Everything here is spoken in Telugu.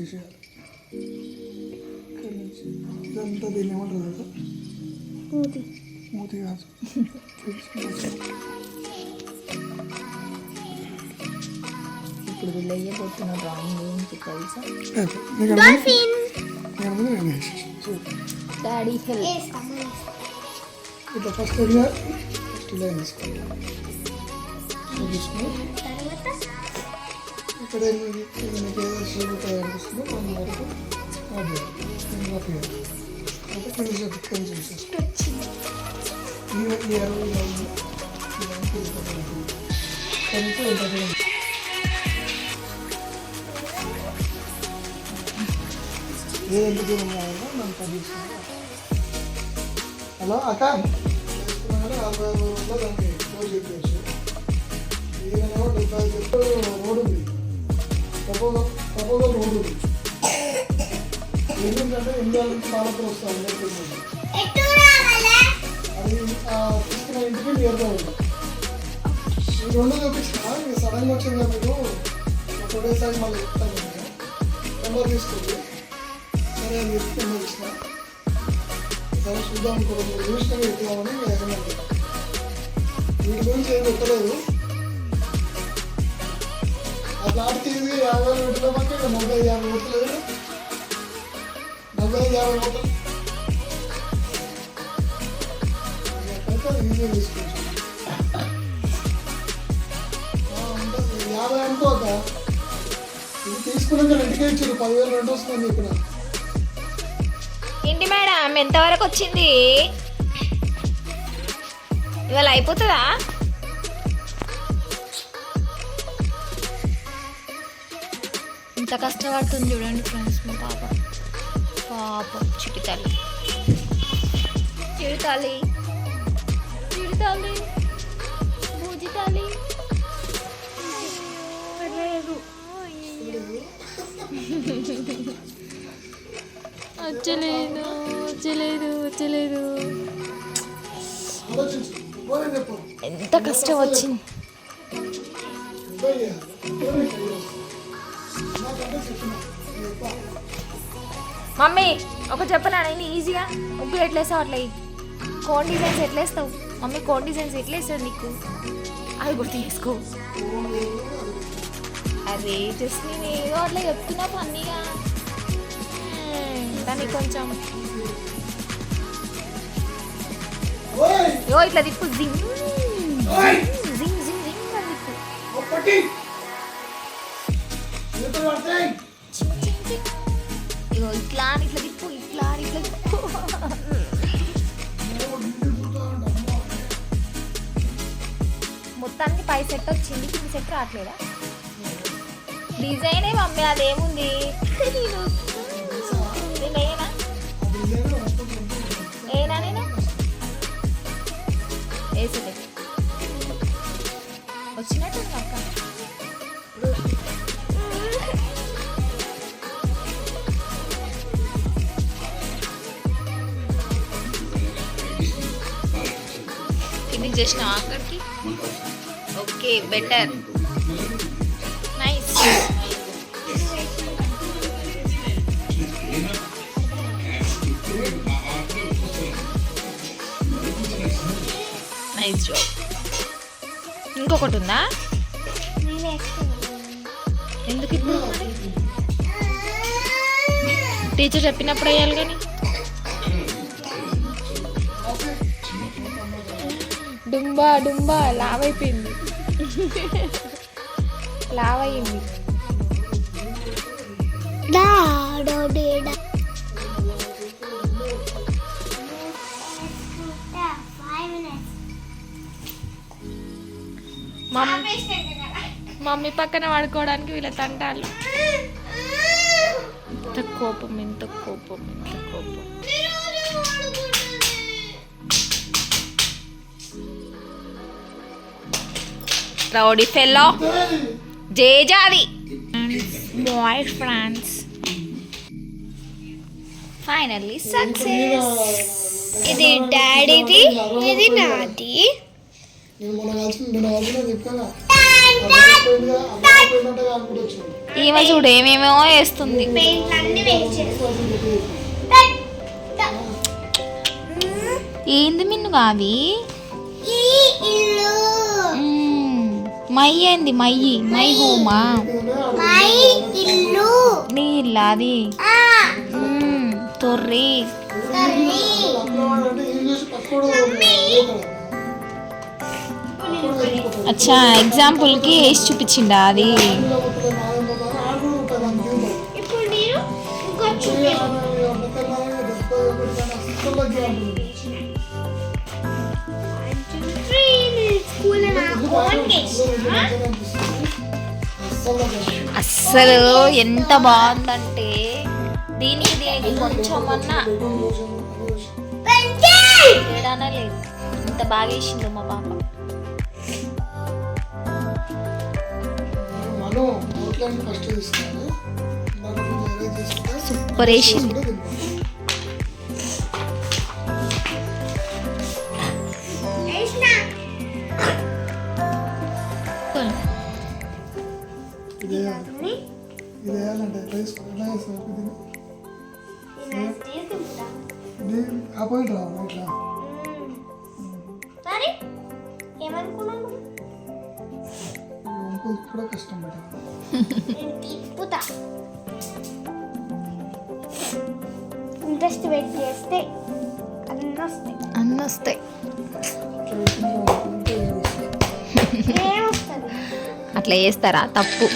చేసేయాలి. ఇక్కడి నుంచి ఇదంతా దీన్ని ఏమంటారు తెలుసా? మూతి. మూతి కాదు. ఇప్పుడు వీళ్ళు వేయబోతున్న డ్రాయింగ్ గురించి తెలుసా. డాడీ హెల్ప్ ఇట్లా ఫస్ట్ ఇలా ఫస్ట్ ఇలా తీసుకోవాలి ఇలా Bu kadar kendine gelen şeyi bu kadar düşünüp onları da hadi bunu yapıyor. Bu konuya dikkat edeceksiniz. Yine diğer oyunu Kanıtı ödediğim. Yine bir durum var mı? Ben tabii sana. Ama akan. Bunları Allah'a emanet olun. Ben de. O proposal proposal road ఉంది ఎందుకంటే ఇండియా నుంచి బాలపూర్ వస్తాం అది తీసుకున్న ఇంటికి నియర్గా ఉంది. ఈ రెండు చూపించిన మీరు సడన్గా వచ్చింది కదా మీకు ఒక టూ డేస్ ఆగి మళ్ళీ చెప్తాను. నెంబర్ తీసుకోండి. సరే అని చెప్పి నెంబర్ ఇచ్చిన సరే చూద్దాం మీరు వీటి గురించి ఏం పెట్టలేదు ఆ ప్లాట్ తీసి యాభై వేలు పెట్టినామంటే ఇక నలభై యాభై పెట్టలేదు నలభై యాభై పెట్టలేదు ఎక్కడైతే ఈజీగా యాభై అనుకోక ఇది తీసుకున్నాక రెండుకే ఇచ్చారు పదివేలు రెండు వస్తుంది ఇక్కడ ఏంటి మేడం? ఎంతవరకు వచ్చింది? ఇవాళ అయిపోతుందా? ఇంత కష్టపడుతుంది చూడండి ఫ్రెండ్స్ మా పాప. పాపం చిటి తల్లి చిడి తల్లి. చిడి తల్లి. బూజి తల్లి. లేదు వచ్చలేదు వచ్చలేదు వచ్చలేదు. ఎంత కష్టం వచ్చింది. మమ్మీ ఒక చెప్పనా? నేను ఈజీగా ముగ్గులు ఎట్లా వేస్తావు అట్లా. కోన్ డిజైన్స్ ఎట్లా వేస్తావు మమ్మీ కోన్ డిజైన్స్ ఎట్లా వేస్తుంది నీకు? అది గుర్తు చేసుకో అరే జస్ట్ నేను ఏదో అట్లా చెప్తున్నా ఫన్నీగా. మ్మ్, దాన్ని కొంచెం. యో ఇట్లా తిప్పు. జింగ్ జింగ్ జింగ్ జింగ్ అని తిప్పు ఇగో ఇట్లా అని ఇట్లా తిప్పు ఇట్లా అని ఇట్లా తిప్పు మొత్తానికి పై సెట్ వచ్చింది కింద సెట్ రావట్లేదా? డిజైనే మమ్మీ అదేముంది? నేను కిందికి చేసినావా అక్కడికి okay better. Nice. Nice job. ఇంకొకటి ఉందా ఎందుకు ఇప్పుడు టీచర్ చెప్పినప్పుడు వేయాలి కానీ. డుంబా డుంబా లావ్ అయిపోయింది లావ్ అయ్యింది మమ్మీ పక్కన పడుకోవడానికి వీళ్ళ తంటాలు. ఎంత కోపం ఎంత కోపం ఎంత కోపం. Rowdy fellow. జేజాది boy France finally success ఇది డాడీది ఇది నాది? మొన్న ఈమె చూడు ఏమేమో వేస్తుంది. ఏంది ఇల్లు. మ్మ్. మై ఏంది? మయ్యి మై హోమా? మై ఇల్లు. నీళ్ళ అది. తొర్రి. అచ్చా ఎగ్జాంపుల్కి వేసి చూపించిండా అది? ఇప్పుడు నేను అస్సలు ఎంత బాగుందంటే దీనికి దీనికి కొంచెం అన్నా తేడానే లేదు. ఇంత బాగా వేసిందో మా పాప. మనం అవుట్లైన్ ఇది. ఇది వేయాలంటే రా కూడా కష్టం ఇంట్రెస్ట్ పెట్టి చేస్తే అన్నీ వస్తాయి. వస్తాయి. ఏమొస్తుంది అట్లా చేస్తారా? తప్పు.